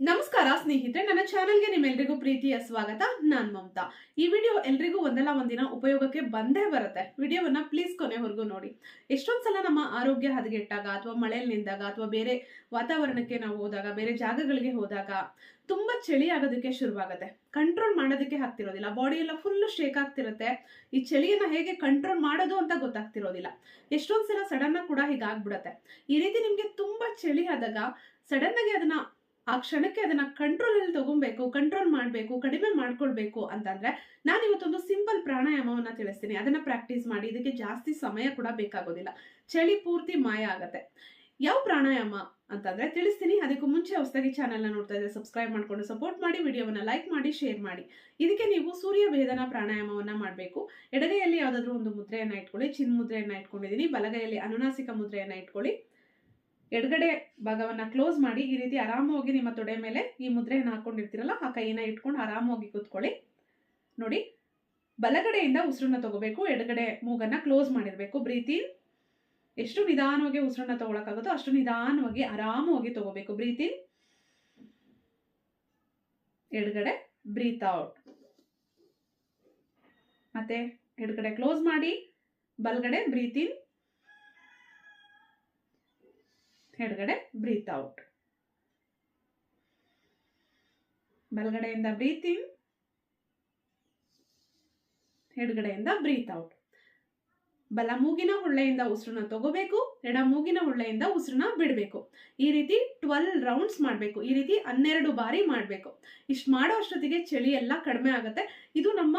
ನಮಸ್ಕಾರ ಸ್ನೇಹಿತರೆ, ನನ್ನ ಚಾನೆಲ್ಗೆ ನಿಮ್ಮೆಲ್ರಿಗೂ ಪ್ರೀತಿಯ ಸ್ವಾಗತ. ನಾನ್ ಮಮತಾ. ಈ ವಿಡಿಯೋ ಎಲ್ರಿಗೂ ಒಂದಲ್ಲ, ಒಂದಿನ ಉಪಯೋಗಕ್ಕೆ ಬಂದೇ ಬರುತ್ತೆ. ವಿಡಿಯೋವನ್ನ ಪ್ಲೀಸ್ ಕೊನೆವರೆಗೂ ನೋಡಿ. ಎಷ್ಟೊಂದು ಸಲ ನಮ್ಮ ಆರೋಗ್ಯ ಹದಗೆಟ್ಟಾಗ ಅಥವಾ ಮಳೆಯಲ್ಲಿ ನಿಂದಾಗ ಅಥವಾ ಬೇರೆ ವಾತಾವರಣಕ್ಕೆ ನಾವು ಹೋದಾಗ, ಬೇರೆ ಜಾಗಗಳಿಗೆ ಹೋದಾಗ ತುಂಬಾ ಚಳಿ ಆಗೋದಕ್ಕೆ ಶುರುವಾಗುತ್ತೆ. ಕಂಟ್ರೋಲ್ ಮಾಡೋದಕ್ಕೆ ಆಗ್ತಿರೋದಿಲ್ಲ. ಬಾಡಿ ಎಲ್ಲ ಫುಲ್ ಶೇಕ್ ಆಗ್ತಿರುತ್ತೆ. ಈ ಚಳಿಯನ್ನ ಹೇಗೆ ಕಂಟ್ರೋಲ್ ಮಾಡೋದು ಅಂತ ಗೊತ್ತಾಗ್ತಿರೋದಿಲ್ಲ. ಎಷ್ಟೊಂದ್ಸಲ ಸಡನ್ ಕೂಡ ಹೀಗಾಗ್ಬಿಡತ್ತೆ. ಈ ರೀತಿ ನಿಮ್ಗೆ ತುಂಬಾ ಚಳಿ ಆದಾಗ ಸಡನ್ ಆಗಿ ಅದನ್ನ ಆ ಕ್ಷಣಕ್ಕೆ ಅದನ್ನ ಕಂಟ್ರೋಲ್ ಅಲ್ಲಿ ತಗೊಬೇಕು ಕಂಟ್ರೋಲ್ ಮಾಡಬೇಕು, ಕಡಿಮೆ ಮಾಡ್ಕೊಳ್ಬೇಕು ಅಂತಂದ್ರೆ ನಾನು ಇವತ್ತೊಂದು ಸಿಂಪಲ್ ಪ್ರಾಣಾಯಾಮವನ್ನ ತಿಳಿಸ್ತೀನಿ. ಅದನ್ನ ಪ್ರಾಕ್ಟೀಸ್ ಮಾಡಿ, ಇದಕ್ಕೆ ಜಾಸ್ತಿ ಸಮಯ ಕೂಡ ಬೇಕಾಗೋದಿಲ್ಲ. ಚಳಿ ಪೂರ್ತಿ ಮಾಯ ಆಗತ್ತೆ. ಯಾವ ಪ್ರಾಣಾಯಾಮ ಅಂತಂದ್ರೆ ತಿಳಿಸ್ತೀನಿ. ಅದಕ್ಕೂ ಮುಂಚೆ ಹೊಸದಾಗಿ ಚಾನೆಲ್ನ ನೋಡ್ತಾ ಇದ್ರೆ ಸಬ್ಸ್ಕ್ರೈಬ್ ಮಾಡ್ಕೊಂಡು ಸಪೋರ್ಟ್ ಮಾಡಿ ವಿಡಿಯೋವನ್ನ ಲೈಕ್ ಮಾಡಿ ಶೇರ್ ಮಾಡಿ. ಇದಕ್ಕೆ ನೀವು ಸೂರ್ಯ ಭೇದನ ಪ್ರಾಣಾಯಾಮವನ್ನ ಮಾಡಬೇಕು. ಎಡಗೈಯಲ್ಲಿ ಯಾವುದಾದ್ರೂ ಒಂದು ಮುದ್ರೆಯನ್ನ ಇಟ್ಕೊಳ್ಳಿ ಚಿನ್ ಮುದ್ರೆಯನ್ನ ಇಟ್ಕೊಂಡಿದ್ದೀನಿ. ಬಲಗೈಯಲ್ಲಿ ಅನುನಾಸಿಕ ಮುದ್ರೆಯನ್ನ ಇಟ್ಕೊಳ್ಳಿ. ಎಡಗಡೆ ಭಾಗವನ್ನ ಕ್ಲೋಸ್ ಮಾಡಿ ಈ ರೀತಿ ಆರಾಮವಾಗಿ ನಿಮ್ಮ ತೊಡೆ ಮೇಲೆ ಈ ಮುದ್ರೆಯನ್ನು ಹಾಕೊಂಡಿರ್ತೀರಲ್ಲ, ಆ ಕೈನ ಇಟ್ಕೊಂಡು ಆರಾಮವಾಗಿ ಕೂತ್ಕೊಳ್ಳಿ. ನೋಡಿ, ಬಲಗಡೆಯಿಂದ ಉಸಿರನ್ನ ತಗೋಬೇಕು, ಎಡಗಡೆ ಮೂಗನ್ನ ಕ್ಲೋಸ್ ಮಾಡಿರಬೇಕು. ಬ್ರೀತಿ ಎಷ್ಟು ನಿಧಾನವಾಗಿ ಉಸಿರನ್ನ ತಗೊಳಕ್ಕಾಗುತ್ತೋ ಅಷ್ಟು ನಿಧಾನವಾಗಿ ಆರಾಮವಾಗಿ ತಗೋಬೇಕು. ಬ್ರೀತಿ ಎಡಗಡೆ ಬ್ರೀತ್ ಔಟ್ ಮತ್ತೆ ಎಡಗಡೆ ಕ್ಲೋಸ್ ಮಾಡಿ, ಬಲಗಡೆ ಬ್ರೀತ್ ಇನ್ ಎಡಗಡೆ ಬ್ರೀತ್ ಔಟ್ ಬಲಗಡೆಯಿಂದ ಬ್ರೀತ್ ಇನ್ ಎಡಗಡೆಯಿಂದ ಬ್ರೀತ್ ಔಟ್ ಬಲ ಮೂಗಿನ ಹುಳ್ಳೆಯಿಂದ ಉಸಿರನ್ನ ತಗೋಬೇಕು, ಎಡ ಮೂಗಿನ ಹುಳ್ಳೆಯಿಂದ ಉಸಿರನ್ನ ಬಿಡಬೇಕು. ಈ ರೀತಿ ಟ್ವೆಲ್ ರೌಂಡ್ಸ್ ಮಾಡಬೇಕು, ಈ ರೀತಿ ಹನ್ನೆರಡು ಬಾರಿ ಮಾಡಬೇಕು. ಇಷ್ಟು ಮಾಡೋ ಅಷ್ಟೊತ್ತಿಗೆ ಚಳಿ ಎಲ್ಲ ಕಡಿಮೆ ಆಗುತ್ತೆ. ಇದು ನಮ್ಮ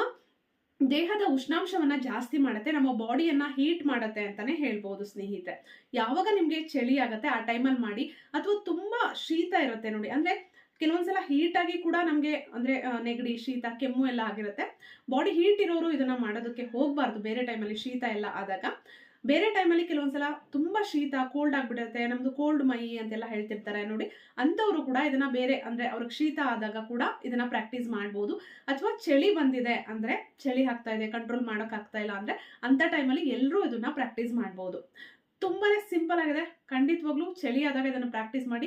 ದೇಹದ ಉಷ್ಣಾಂಶವನ್ನ ಜಾಸ್ತಿ ಮಾಡುತ್ತೆ, ನಮ್ಮ ಬಾಡಿಯನ್ನ ಹೀಟ್ ಮಾಡುತ್ತೆ ಅಂತಾನೆ ಹೇಳ್ಬೋದು ಸ್ನೇಹಿತೆ ಯಾವಾಗ ನಿಮ್ಗೆ ಚಳಿ ಆಗತ್ತೆ ಆ ಟೈಮಲ್ಲಿ ಮಾಡಿ, ಅಥವಾ ತುಂಬಾ ಶೀತ ಇರುತ್ತೆ ನೋಡಿ. ಅಂದ್ರೆ ಕೆಲವೊಂದ್ಸಲ ಹೀಟ್ ಆಗಿ ಕೂಡ ನಮ್ಗೆ, ಅಂದ್ರೆ ನೆಗಡಿ, ಶೀತ, ಕೆಮ್ಮು ಎಲ್ಲ ಆಗಿರುತ್ತೆ. ಬಾಡಿ ಹೀಟ್ ಇರೋರು ಇದನ್ನ ಮಾಡೋದಕ್ಕೆ ಹೋಗ್ಬಾರ್ದು, ಬೇರೆ ಟೈಮಲ್ಲಿ ಶೀತ ಎಲ್ಲ ಆದಾಗ. ಬೇರೆ ಟೈಮಲ್ಲಿ ಕೆಲವೊಂದ್ಸಲ ತುಂಬಾ ಶೀತ ಕೋಲ್ಡ್ ಆಗಿಬಿಡುತ್ತೆ, ನಮ್ದು ಕೋಲ್ಡ್ ಮೈ ಅಂತೆಲ್ಲ ಹೇಳ್ತಿರ್ತಾರೆ ನೋಡಿ. ಅಂಥವರು ಕೂಡ ಇದನ್ನ ಬೇರೆ ಅಂದ್ರೆ ಅವ್ರಿಗೆ ಶೀತ ಆದಾಗ ಕೂಡ ಇದನ್ನ ಪ್ರಾಕ್ಟೀಸ್ ಮಾಡ್ಬೋದು. ಅಥವಾ ಚಳಿ ಬಂದಿದೆ ಅಂದ್ರೆ, ಚಳಿ ಆಗ್ತಾ ಇದೆ ಕಂಟ್ರೋಲ್ ಮಾಡಕ್ ಆಗ್ತಾ ಇಲ್ಲ ಅಂದ್ರೆ ಅಂತ ಟೈಮಲ್ಲಿ ಎಲ್ಲರೂ ಇದನ್ನ ಪ್ರಾಕ್ಟೀಸ್ ಮಾಡ್ಬೋದು. ತುಂಬಾನೇ ಸಿಂಪಲ್ ಆಗಿದೆ. ಖಂಡಿತವಾಗ್ಲೂ ಚಳಿ ಆದಾಗ ಇದನ್ನು ಪ್ರಾಕ್ಟೀಸ್ ಮಾಡಿ.